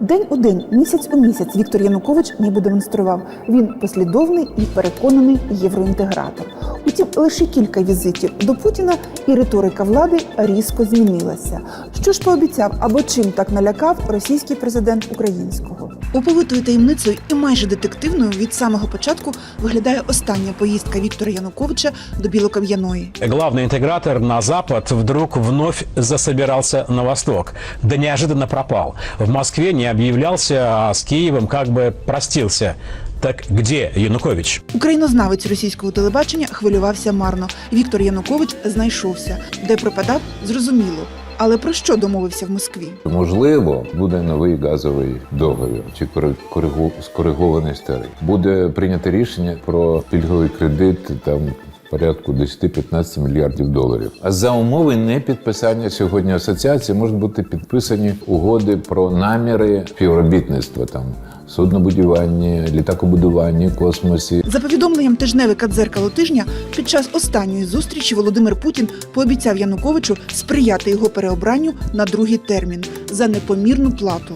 День у день, місяць у місяць Віктор Янукович ніби демонстрував. Він послідовний і переконаний євроінтегратор. Утім, лише кілька візитів до Путіна і риторика влади різко змінилася. Що ж пообіцяв або чим так налякав російський президент українського? Оповитою таємницею і майже детективною від самого початку виглядає остання поїздка Віктора Януковича до Білокам'яної. Главный интегратор на Запад вдруг вновь засобирался на Восток. Да неожиданно пропал. В Москве не объявлялся, а с Киевом как бы простился. Так где Янукович? Українознавець російського телебачення хвилювався марно. Віктор Янукович знайшовся, де пропадав, зрозуміло. Але про що домовився в Москві? Можливо, буде новий газовий договір чи кори- коригу- скоригований старий. Буде прийнято рішення про пільговий кредит там. Порядку 10-15 мільярдів доларів. А за умови непідписання сьогодні асоціації можуть бути підписані угоди про наміри співробітництва там суднобудіванні, літакобудуванні, космосі. За повідомленням тижневика дзеркало тижня, під час останньої зустрічі Володимир Путін пообіцяв Януковичу сприяти його переобранню на другий термін за непомірну плату.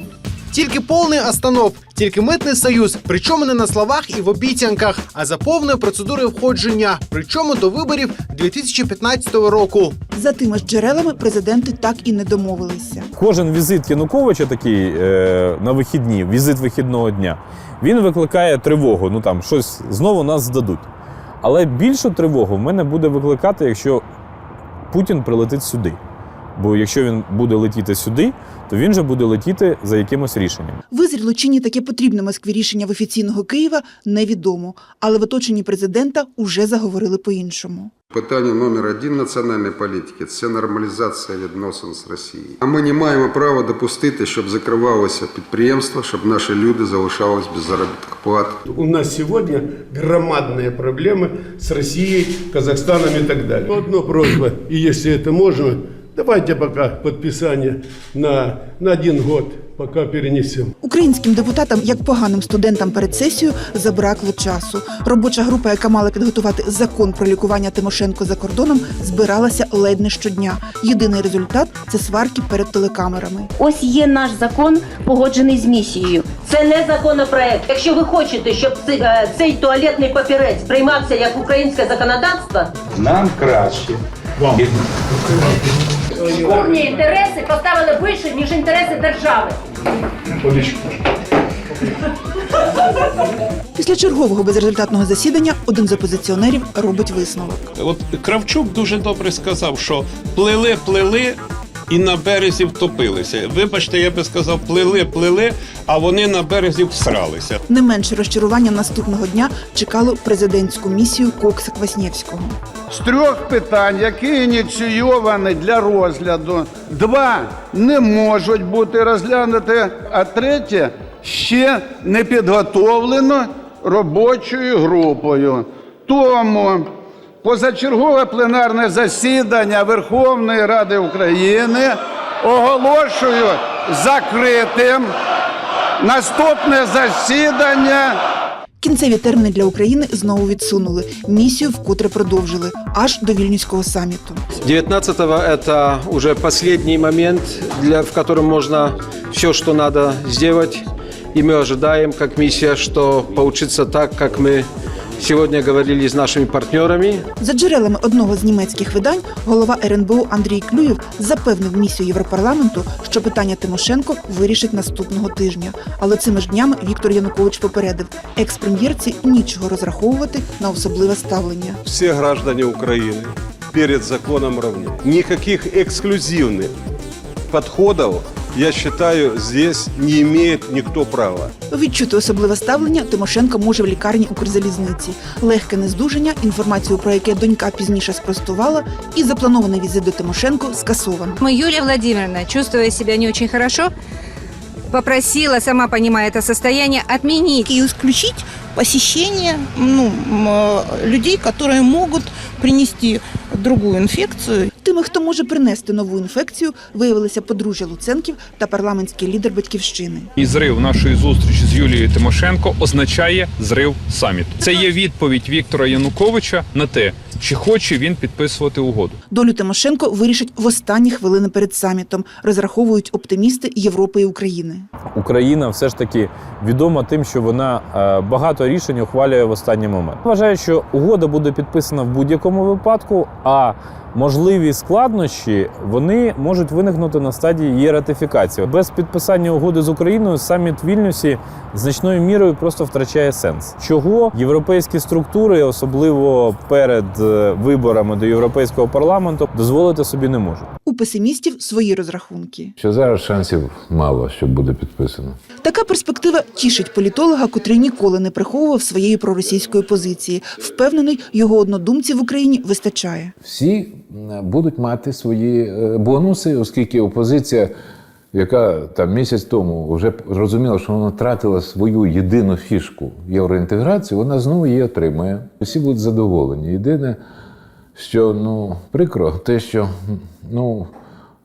Тільки повний останов, тільки митний союз, причому не на словах і в обіцянках, а за повною процедурою входження, причому до виборів 2015 року. За тими ж джерелами президенти так і не домовилися. Кожен візит Януковича такий е, на вихідні, візит вихідного дня, він викликає тривогу. Ну там щось знову нас здадуть. Але більшу тривогу в мене буде викликати, якщо Путін прилетить сюди. Бо якщо він буде летіти сюди, то він же буде летіти за якимось рішенням. Визріло чи ні таке потрібне Москві рішення в офіційного Києва невідомо, але в оточенні президента уже заговорили по-іншому. Питання номер один національної політики це нормалізація відносин з Росією. А ми не маємо права допустити, щоб закривалося підприємства, щоб наші люди залишались без заробітних плат. У нас сегодня громадные проблемы с Россией, Казахстаном и так далее. Одна просьба, и если это можно, давайте пока подписание на, на один год, пока перенесем. Українським депутатам, як поганим студентам перед сесією, забракло часу. Робоча група, яка мала підготувати закон про лікування Тимошенко за кордоном, збиралася ледь не щодня. Єдиний результат це сварки перед телекамерами. Ось є наш закон, погоджений з місією. Це не законопроект. Якщо ви хочете, щоб цей, е, цей туалетний папірець приймався як українське законодавство, Нам краще. Шкурні інтереси поставили вище, ніж інтереси держави. Після чергового безрезультатного засідання один з опозиціонерів робить висновок. От Кравчук дуже добре сказав, що плили, плили і на березі втопилися. Вибачте, я би сказав, плили, плили, а вони на березі всралися. Не менше розчарування наступного дня чекало президентську місію Кокса Кваснєвського. З трьох питань, які ініційовані для розгляду, два не можуть бути розглянуті, а третє ще не підготовлено робочою групою. Тому позачергове пленарне засідання Верховної Ради України оголошую закритим. Наступне засідання. Кінцеві терміни для України знову відсунули. Місію вкотре продовжили аж до вільнюського саміту. 19-го это уже последний момент, для, в котором можно все, что надо сделать. И мы ожидаем, как миссия, что получится так, как мы сегодня говорили с нашими партнерами. За джерелами одного з німецьких видань, голова РНБО Андрій Клюєв запевнив місію Європарламенту, що питання Тимошенко вирішить наступного тижня. Але цими ж днями Віктор Янукович попередив екс-прем'єрці нічого розраховувати на особливе ставлення. все граждане Украины перед законом равны. Никаких эксклюзивных подходов, я считаю, здесь не имеет никто права. Відчути особливе ставлення Тимошенко може в лікарні Укрзалізниці. Легке нездужання, інформацію про яке донька пізніше спростувала, і запланований візит до Тимошенко скасовано. Мы, Юлия Владимировна, чувствуя себя не очень хорошо, попросила, сама понимая это состояние, отменить и исключить посещение ну, м, э, людей, которые могут принести другую інфекцію. Тими, хто може принести нову інфекцію, виявилися подружжя Луценків та парламентський лідер батьківщини. І зрив нашої зустрічі з Юлією Тимошенко означає зрив саміту. Це є відповідь Віктора Януковича на те, чи хоче він підписувати угоду. Долю Тимошенко вирішать в останні хвилини перед самітом, розраховують оптимісти Європи і України. Україна все ж таки відома тим, що вона е, багато рішень ухвалює в останній момент. Вважаю, що угода буде підписана в будь-якому випадку, а можливі складнощі вони можуть виникнути на стадії її ратифікації. Без підписання угоди з Україною саміт Вільнюсі значною мірою просто втрачає сенс. Чого європейські структури, особливо перед е, виборами до європейського парламенту, дозволити собі не можуть. У песимістів свої розрахунки. Що зараз шансів мало, що буде підписано. Така перспектива тішить політолога, котрий ніколи не приховував своєї проросійської позиції. Впевнений, його однодумців в Україні вистачає. Всі м, будуть мати свої е, бонуси, оскільки опозиція, яка там місяць тому вже розуміла, що вона втратила свою єдину фішку євроінтеграції, вона знову її отримає. Усі будуть задоволені. Єдине, що ну прикро, те, що ну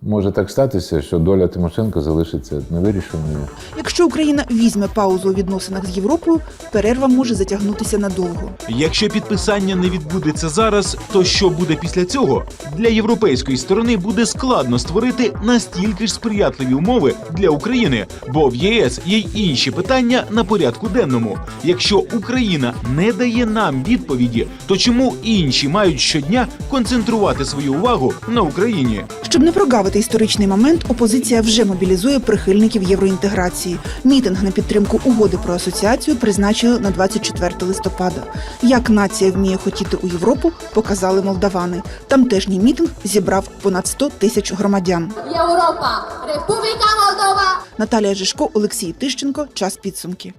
може так статися, що доля Тимошенко залишиться невирішеною. Якщо Україна візьме паузу у відносинах з Європою, перерва може затягнутися надовго. Якщо підписання не відбудеться зараз, то що буде після цього? Для європейської сторони буде складно створити настільки ж сприятливі умови для України, бо в ЄС є й інші питання на порядку денному. Якщо Україна не дає нам відповіді, то чому інші мають щодня концентрувати свою увагу на Україні? Щоб не прогавити історичний момент, опозиція вже мобілізує прихильників євроінтеграції. Мітинг на підтримку угоди про асоціацію призначили на 24 листопада. Як нація вміє хотіти у Європу, показали молдавани. Тамтешній мітинг зібрав понад 100 тисяч громадян. Європа, Республіка Молдова. Наталія Жишко, Олексій Тищенко. Час підсумки.